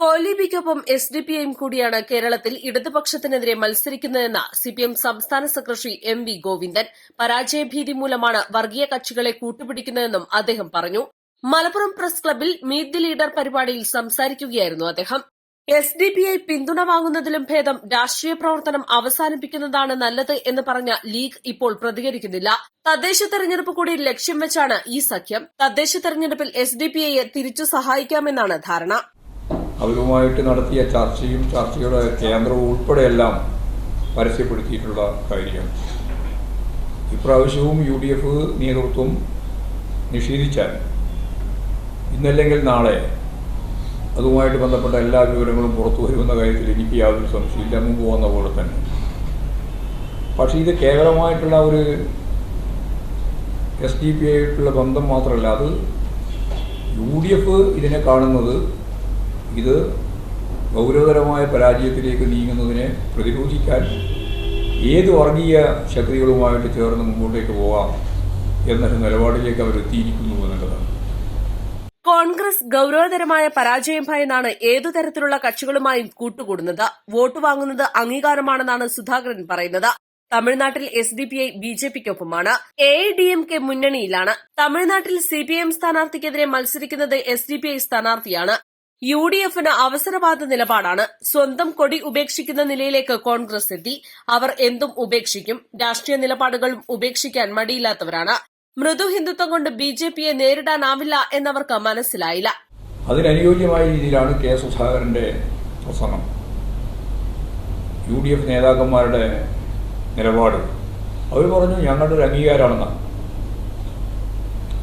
കോലിബിക്കൊപ്പം S D P ഐയും കൂടിയാണ് കേരളത്തിൽ ഇടതുപക്ഷത്തിനെതിരെ മത്സരിക്കുന്നതെന്ന് സിപിഎം സംസ്ഥാന സെക്രട്ടറി എം വി ഗോവിന്ദൻ. പരാജയഭീതി മൂലമാണ് വർഗീയ കക്ഷികളെ കൂട്ടുപിടിക്കുന്നതെന്നും അദ്ദേഹം പറഞ്ഞു. മലപ്പുറം പ്രസ് ക്ലബിൽ മീറ്റ് ദി ലീഡർ പരിപാടിയിൽ സംസാരിക്കുകയായിരുന്നു അദ്ദേഹം. എസ് ഡി പി ഐ പിന്തുണ വാങ്ങുന്നതിലും ഭേദം രാഷ്ട്രീയ പ്രവർത്തനം അവസാനിപ്പിക്കുന്നതാണ് നല്ലത് എന്ന് പറഞ്ഞ ലീഗ് ഇപ്പോൾ പ്രതികരിക്കുന്നില്ല. തദ്ദേശ തെരഞ്ഞെടുപ്പ് കൂടി ലക്ഷ്യം വെച്ചാണ് ഈ സഖ്യം. തദ്ദേശ തെരഞ്ഞെടുപ്പിൽ എസ് ഡി പി ഐയെ തിരിച്ചു സഹായിക്കാമെന്നാണ് ധാരണ. അവരുമായിട്ട് നടത്തിയ ചർച്ചയും ചർച്ചയുടെ കേന്ദ്രവും ഉൾപ്പെടെയെല്ലാം പരസ്യപ്പെടുത്തിയിട്ടുള്ള കാര്യം. ഇപ്രാവശ്യവും യു ഡി എഫ് നേതൃത്വം നിഷേധിച്ചാൽ ഇന്നല്ലെങ്കിൽ നാളെ അതുമായിട്ട് ബന്ധപ്പെട്ട എല്ലാ വിവരങ്ങളും പുറത്തു വരുമെന്ന കാര്യത്തിൽ എനിക്ക് യാതൊരു സംശയമില്ല മുമ്പ് വന്ന പോലെ തന്നെ. പക്ഷേ ഇത് കേവലമായിട്ടുള്ള ഒരു എസ് ഡി പി ആയിട്ടുള്ള ബന്ധം മാത്രമല്ല അത് യു ഡി എഫ് ഇതിനെ കാണുന്നത് ഇത് ഗൗരവതരമായ പരാജയത്തിലേക്ക് നീങ്ങുന്നതിനെ പ്രതിരോധിക്കാൻ ഏത് വർഗീയ ശക്തികളുമായിട്ട് ചേർന്ന് മുമ്പോട്ടേക്ക് പോവാം എന്നൊരു നിലപാടിലേക്ക് അവർ എത്തിയിരിക്കുന്നു എന്നുള്ളതാണ്. കോൺഗ്രസ് ഗൌരവതരമായ പരാജയം ഭയന്നാണ് ഏതു തരത്തിലുള്ള കക്ഷികളുമായും കൂട്ടുകൂടുന്നത്. വോട്ട് വാങ്ങുന്നത് അംഗീകാരമാണെന്നാണ് സുധാകരൻ പറയുന്നത്. തമിഴ്നാട്ടിൽ S D P I B J പിക്കൊപ്പമാണ്. A D M K മുന്നണിയിലാണ്. തമിഴ്നാട്ടിൽ സി പി എം സ്ഥാനാർത്ഥിക്കെതിരെ മത്സരിക്കുന്നത് എസ് ഡി പി ഐ സ്ഥാനാർത്ഥിയാണ്. യു ഡി എഫിന് അവസരവാദ നിലപാടാണ്. സ്വന്തം കൊടി ഉപേക്ഷിക്കുന്ന നിലയിലേക്ക് കോൺഗ്രസ് എത്തി. അവർ എന്തും ഉപേക്ഷിക്കും. രാഷ്ട്രീയ നിലപാടുകളും ഉപേക്ഷിക്കാൻ മടിയില്ലാത്തവരാണ്. മൃദു ഹിന്ദുത്വം കൊണ്ട് ബി ജെ പിയെ നേരിടാനാവില്ല എന്നവർക്ക് മനസ്സിലായില്ല. അതിനനുയോജ്യമായ രീതിയിലാണ് കെ സുധാകരന്റെ പ്രസംഗം. യു ഡി എഫ് നേതാക്കന്മാരുടെ നിലപാട്. അവർ പറഞ്ഞു ഞങ്ങളുടെ ഒരു അംഗീകാരമാണെന്നാണ്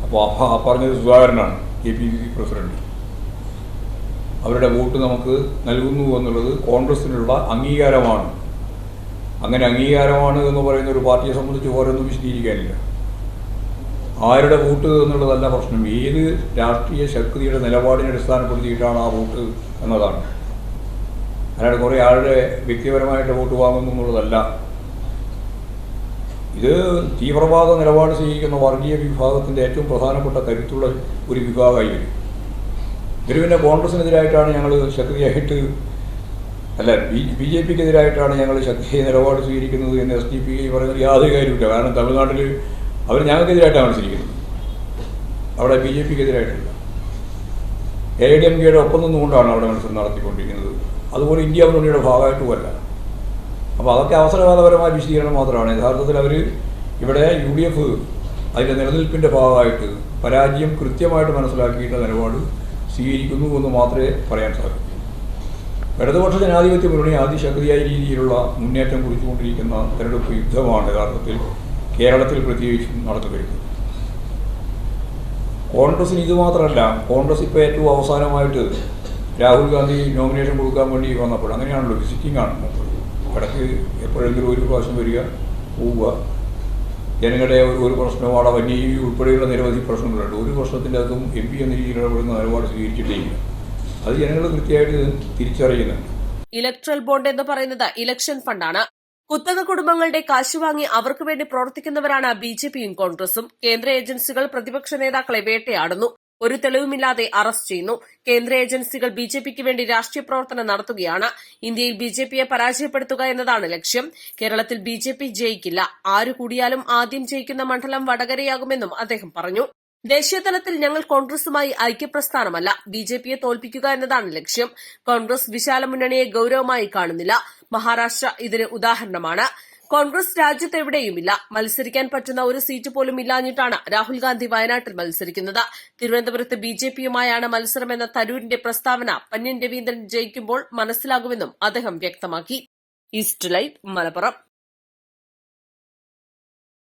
അപ്പോൾ പറഞ്ഞത് സുധാകരനാണ് K P C C president. അവരുടെ വോട്ട് നമുക്ക് നൽകുന്നു എന്നുള്ളത് കോൺഗ്രസിനുള്ള അംഗീകാരമാണ്. അങ്ങനെ അംഗീകാരമാണ് എന്ന് പറയുന്ന ഒരു പാർട്ടിയെ സംബന്ധിച്ച് ഓരോന്നും വിശദീകരിക്കാനില്ല. ആരുടെ വോട്ട് എന്നുള്ളതല്ല പ്രശ്നം. ഏത് രാഷ്ട്രീയ ശക്തിയുടെ നിലപാടിനെ അടിസ്ഥാനപ്പെടുത്തിയിട്ടാണ് ആ വോട്ട് എന്നതാണ്. അല്ലാതെ കുറേ ആളുടെ വ്യക്തിപരമായിട്ട് വോട്ട് വാങ്ങുന്നു എന്നുള്ളതല്ല. ഇത് തീവ്രവാദ നിലപാട് സ്വീകരിക്കുന്ന വർഗീയ വിഭാഗത്തിന്റെ ഏറ്റവും പ്രധാനപ്പെട്ട കരുത്തുള്ള ഒരു വിഭാഗമായി ഇവർ പിന്നെ കോൺഗ്രസിനെതിരായിട്ടാണ് ഞങ്ങൾ ശക്തിയായിട്ട് അല്ല ബി ബി ജെ പിക്കെതിരായിട്ടാണ് ഞങ്ങൾ ശക്തിയായി നിലപാട് സ്വീകരിക്കുന്നത് എന്ന് എസ് ഡി പി പറയുന്നത് യാതൊരു കാര്യമില്ല കാരണം തമിഴ്നാട്ടിൽ അവർ ഞങ്ങൾക്കെതിരായിട്ടാണ് മത്സരിക്കുന്നത്. അവിടെ ബി ജെ പിക്കെതിരായിട്ടില്ല. എ ഡി എം കെയുടെ ഒപ്പം നിന്നുകൊണ്ടാണ് അവിടെ മത്സരം നടത്തിക്കൊണ്ടിരിക്കുന്നത്. അതുപോലെ ഇന്ത്യ മുന്നണിയുടെ ഭാഗമായിട്ടുമല്ല. അപ്പോൾ അതൊക്കെ അവസരവാദപരമായ വിശദീകരണം മാത്രമാണ്. യഥാർത്ഥത്തിൽ അവർ ഇവിടെ യു ഡി എഫ് അതിന്റെ നിലനിൽപ്പിന്റെ ഭാഗമായിട്ട് പരാജയം കൃത്യമായിട്ട് മനസ്സിലാക്കിയിട്ട് നിലപാട് സ്വീകരിക്കുന്നു എന്ന് മാത്രമേ പറയാൻ സാധിക്കൂ. ഇടതുപക്ഷ ജനാധിപത്യ മുന്നണി അതിശക്തിയായ രീതിയിലുള്ള മുന്നേറ്റം കുറിച്ചുകൊണ്ടിരിക്കുന്ന തെരഞ്ഞെടുപ്പ് യുദ്ധമാണ് യഥാർത്ഥത്തിൽ കേരളത്തിൽ പ്രത്യേകിച്ചും നടന്നു വരുന്നത് കോൺഗ്രസിന് ഇത് മാത്രമല്ല കോൺഗ്രസ് ഇപ്പോൾ ഏറ്റവും അവസാനമായിട്ട് രാഹുൽ ഗാന്ധി നോമിനേഷൻ കൊടുക്കാൻ വേണ്ടി വന്നപ്പോൾ അങ്ങനെയാണല്ലോ വിസിറ്റിംഗ് ആണ്. ഇടയ്ക്ക് എപ്പോഴെങ്കിലും ഒരു പ്രാവശ്യം വരിക പോവുക. ജനങ്ങളുടെ ഒരു പ്രശ്നവും വന്യജീവി ഉൾപ്പെടെയുള്ള നിരവധി പ്രശ്നങ്ങളുണ്ട്. ഒരു പ്രശ്നത്തിന്റെ അകത്തും എം പി എന്ന രീതിയിൽ ഇടപെടുന്ന നിലപാട് സ്വീകരിച്ചിട്ടേയില്ല അത് ജനങ്ങൾ കൃത്യമായിട്ട് തിരിച്ചറിയുന്നുണ്ട്. ഇലക്ട്രൽ ബോണ്ട് എന്ന് പറയുന്നത് ഇലക്ഷൻ ഫണ്ടാണ്. കുത്തക കുടുംബങ്ങളുടെ കാശ് വാങ്ങി അവർക്ക് വേണ്ടി പ്രവർത്തിക്കുന്നവരാണ് ബി ജെ പിയും കോൺഗ്രസും. കേന്ദ്ര ഏജൻസികൾ പ്രതിപക്ഷ നേതാക്കളെ വേട്ടയാടുന്നു. ഒരു തെളിവുമില്ലാതെ അറസ്റ്റ് ചെയ്യുന്നു. കേന്ദ്ര ഏജൻസികൾ ബി ജെ പിക്ക് വേണ്ടി രാഷ്ട്രീയ പ്രവർത്തനം നടത്തുകയാണ്. ഇന്ത്യയിൽ ബി ജെ പിയെ പരാജയപ്പെടുത്തുക എന്നതാണ് ലക്ഷ്യം. കേരളത്തിൽ ബി ജെ പി ജയിക്കില്ല. ആരു കൂടിയാലും ആദ്യം ജയിക്കുന്ന മണ്ഡലം വടകരയാകുമെന്നും അദ്ദേഹം പറഞ്ഞു. ദേശീയതലത്തിൽ ഞങ്ങൾ കോൺഗ്രസുമായി ഐക്യപ്രസ്ഥാനമല്ല. ബി ജെ പിയെ തോൽപ്പിക്കുക എന്നതാണ് ലക്ഷ്യം. കോൺഗ്രസ് വിശാല മുന്നണിയെ ഗൌരവമായി കാണുന്നില്ല. മഹാരാഷ്ട്ര ഇതിന് ഉദാഹരണമാണ്. കോൺഗ്രസ് രാജ്യത്ത് എവിടെയുമില്ല. മത്സരിക്കാൻ പറ്റുന്ന ഒരു സീറ്റ് പോലും ഇല്ലാഞ്ഞിട്ടാണ് രാഹുൽ ഗാന്ധി വയനാട്ടിൽ മത്സരിക്കുന്നത്. തിരുവനന്തപുരത്ത് ബി ജെ പിയുമായാണ് മത്സരമെന്ന തരൂരിന്റെ പ്രസ്താവന പന്യൻ രവീന്ദ്രൻ ജയിക്കുമ്പോൾ മനസ്സിലാകുമെന്നും അദ്ദേഹം വ്യക്തമാക്കി. East light Malappuram.